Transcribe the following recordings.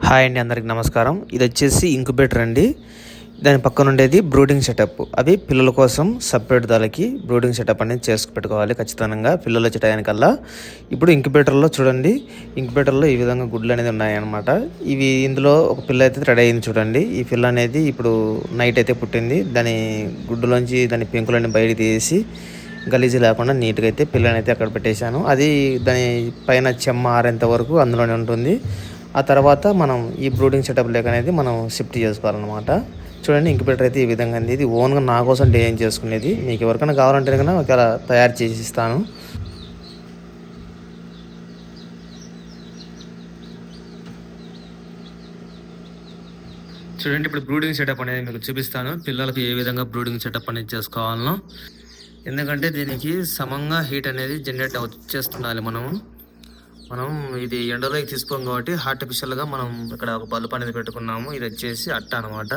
Hi అండి అందరికి నమస్కారం. ఇది వచ్చేసి ఇంక్యుబేటర్ అండి. దాని పక్కన ఉండేది బ్రూడింగ్ సెటప్. అవి పిల్లల కోసం సపరేట్ దానికి బ్రూడింగ్ సెటప్ అనేది చేసుకు పెట్టుకోవాలి ఖచ్చితంగా పిల్లలు వచ్చే టయానికల్లా ఇప్పుడు ఇంక్యుబేటర్లో చూడండి. ఇంక్యుబేటర్లో ఈ విధంగా గుడ్లు అనేది ఉన్నాయన్నమాట. ఇవి ఇందులో ఒక పిల్ల అయితే రెడీ అయింది చూడండి. ఈ పిల్ల అనేది ఇప్పుడు నైట్ అయితే పుట్టింది. దాని గుడ్డులోంచి దాని పెంకులని బయట తీసి గలీజీ లేకుండా నీట్గా అయితే పిల్లని అయితే అక్కడ పెట్టేశాను. అది దాని పైన చెమ్మ ఆరేంత వరకు అందులోనే ఉంటుంది. ఆ తర్వాత మనం ఈ బ్రూడింగ్ సెటప్ లేక అనేది మనం షిఫ్ట్ చేసుకోవాలన్నమాట. చూడండి ఇంక్యుబేటర్ అయితే ఈ విధంగా అంది ఇది ఓన్గా నా కోసం డిజైన్ చేసుకునేది. మీకు ఎవరికైనా కావాలంటే కనుక ఒకవేళ తయారు చేసి ఇస్తాను చూడండి ఇప్పుడు బ్రూడింగ్ సెటప్ అనేది మీకు చూపిస్తాను. పిల్లలకు ఏ విధంగా బ్రూడింగ్ సెటప్ అనేది చేసుకోవాలనో. ఎందుకంటే దీనికి సమంగా హీట్ అనేది జనరేట్ వచ్చేస్తుండాలి మనం మనం ఇది ఎండలోకి తీసుకోం కాబట్టి ఆర్టిఫిషియల్గా మనం ఇక్కడ ఒక బల్బ్ అనేది పెట్టుకున్నాము. ఇది వచ్చేసి అట్ట అనమాట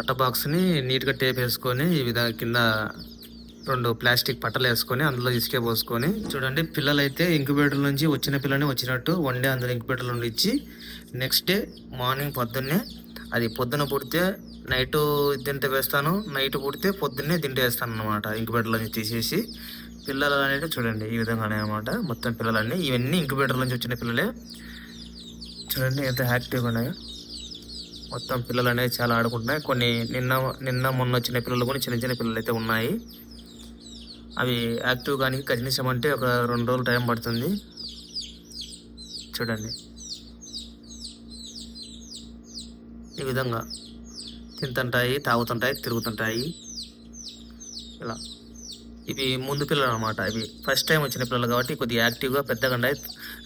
అట్ట బాక్స్ని నీట్గా టేప్ వేసుకొని ఈ విధంగా కింద రెండు ప్లాస్టిక్ పట్టలు వేసుకొని అందులో ఇసుకే పోసుకొని చూడండి పిల్లలైతే ఇంక్యుబేటర్ నుంచి వచ్చిన పిల్లని వచ్చినట్టు వన్ డే అందులో ఇంక్యుబేటర్ నుండి ఇచ్చి నెక్స్ట్ డే మార్నింగ్ పొద్దున్నే అది పొద్దున పుడితే నైట్ తింటే వేస్తాను నైట్ పుడితే పొద్దున్నే తింటే వేస్తాను అనమాట ఇంక్యుబేటర్ నుంచి తీసేసి పిల్లలు అనేది చూడండి ఈ విధంగానే అనమాట మొత్తం పిల్లలన్నీ ఇవన్నీ ఇంక్యుబేటర్ నుంచి వచ్చిన పిల్లలే. చూడండి ఎంత యాక్టివ్గా ఉన్నాయో. మొత్తం పిల్లలు అనేవి చాలా ఆడుకుంటున్నాయి. కొన్ని నిన్న నిన్న మొన్న వచ్చిన పిల్లలు కూడా చిన్న చిన్న పిల్లలు అయితే ఉన్నాయి. అవి యాక్టివ్ కానీ కనీసం అంటే ఒక రెండు రోజులు టైం పడుతుంది. చూడండి. ఈ విధంగా తింటుంటాయి తాగుతుంటాయి తిరుగుతుంటాయి. ఇలా. ఇవి ముందు పిల్లలు అనమాట ఇవి ఫస్ట్ టైం వచ్చిన పిల్లలు కాబట్టి కొద్దిగా యాక్టివ్గా పెద్దగా ఉన్నాయి.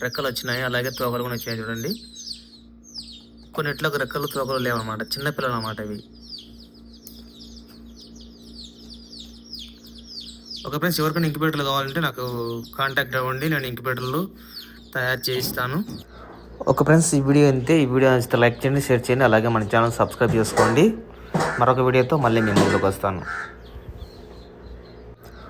రెక్కలు వచ్చినాయి అలాగే తోకలు కూడా వచ్చినాయి చూడండి. కొన్నిట్లో రెక్కలు తోకలు లేవన్నమాట. చిన్న పిల్లలు అనమాట ఇవి. ఒక ఫ్రెండ్స్ ఎవరికైనా ఇంక్యుబేటర్లు కావాలంటే నాకు కాంటాక్ట్ అవ్వండి. నేను ఇంక్యుబేటర్లు తయారు చేయిస్తాను. ఒక ఫ్రెండ్స్ ఈ వీడియో అంతే ఈ వీడియో నచ్చితే లైక్ చేయండి షేర్ చేయండి అలాగే మన ఛానల్ సబ్స్క్రైబ్ చేసుకోండి. మరొక వీడియోతో మళ్ళీ మేము ముందుకు వస్తాను.